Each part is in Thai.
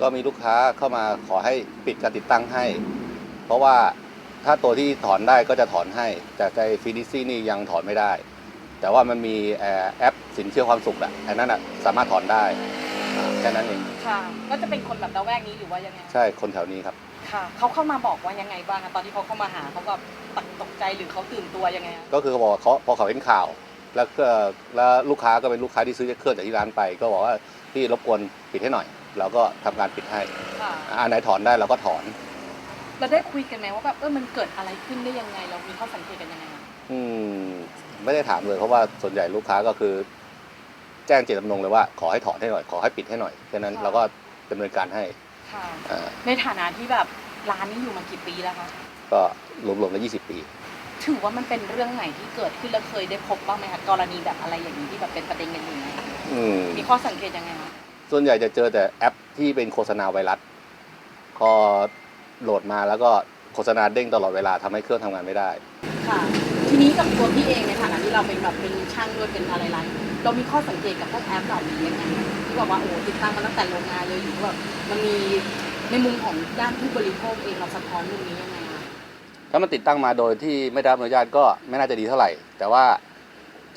ก็มีลูกค้าเข้ามาขอให้ปิดการติดตั้งให้ เพราะว่าถ้าตัวที่ถอนได้ก็จะถอนให้ แต่ในฟินิซี่นี่ยังถอนไม่ได้ แต่ว่ามันมีเอ่อแอปสินเชื่อความสุขอะอันนั้นอะสามารถถอนได้อ่าแค่นั้นเองค่ะก็จะเป็นคนแบบละแวกนี้หรือว่ายังไงใช่คนแถวนี้ครับค่ะเขาเข้ามาบอกว่ายังไงบ้างอะตอนที่เขาเข้ามาหาเขาแบบตกตกใจหรือเขาตื่นตัวยังไงอะก็คือเขาบอกว่าเขาพอเขาเห็นข่าว แล้วก็แล้วลูกค้าก็เป็นลูกค้าที่ซื้อเครื่องจากที่ร้านไป ก็บอกว่าพี่รบกวนปิดให้หน่อย เราก็ทำการปิดให้ค่ะอันไหนถอนได้เราก็ถอน เราได้คุยกันไหมว่าแบบเออมันเกิดอะไรขึ้นได้ยังไง เรามีข้อสังเกตกันยังไงอะอืมไม่ได้ถามเลยเพราะว่าส่วนใหญ่ลูกค้าก็คือ แจ้งเจตจำนงเลยว่าขอให้ถอนให้หน่อย ขอให้ปิดให้หน่อยแค่นั้นเราก็ดำเนินการให้ค่ะ อ่าในฐานะที่แบบร้านนี้อยู่มากี่ปีแล้วคะ ก็รวมๆแล้ว20ปี ถือว่ามันเป็นเรื่องไหนที่เกิดขึ้นแล้วเคยได้พบบ้างไหมคะกรณีแบบอะไรอย่างนี้ที่แบบเป็นประเด็นกันอยู่เนี่ยอืมมีข้อสังเกตยังไงคะ ส่วนใหญ่จะเจอแต่แอปที่เป็นโฆษณาไวรัสพอโหลดมาแล้วก็โฆษณาเด้งตลอดเวลาทำให้เครื่องทำงานไม่ได้ ค่ะ ทีนี้กับตัวพี่เองในฐานะที่เราเป็นแบบเป็นช่างด้วยเป็นอะไรไรเรามีข้อสังเกตกับพวกแอปเหล่านี้ยังไงคะที่บอกว่าโอ้ติดตั้งมาตั้งแต่โรงงานเลยหรือว่าแบบมันมีในมุมของด้านผู้บริโภคเองเราสะท้อนมุมนี้ยังไงคะถ้ามันติดตั้งมาโดยที่ไม่ได้รับอนุญาตก็ไม่น่าจะดีเท่าไหร่ แต่ว่า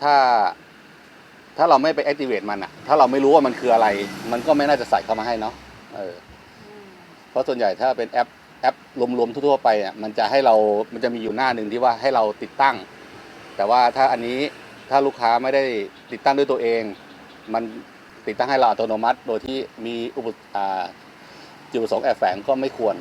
ถ้า ถ้าเราไม่ไป activate มันอะถ้าเราไม่รู้ว่ามันคืออะไร มันก็ไม่น่าจะใส่เข้ามาให้เนาะเออเพราะส่วนใหญ่ถ้าเป็นแอปแอปรวมๆทั่วๆไปอะมันจะให้เรา มันจะมีอยู่หน้าหนึ่งที่ว่าให้เราติดตั้ง แต่ว่าถ้าอันนี้ถ้าลูกค้าไม่ได้ติดตั้งด้วยตัวเอง มันติดตั้งให้เราอัตโนมัติ โดยที่มีอุปอ่าจุดประสงค์แอบแฝงก็ไม่ควร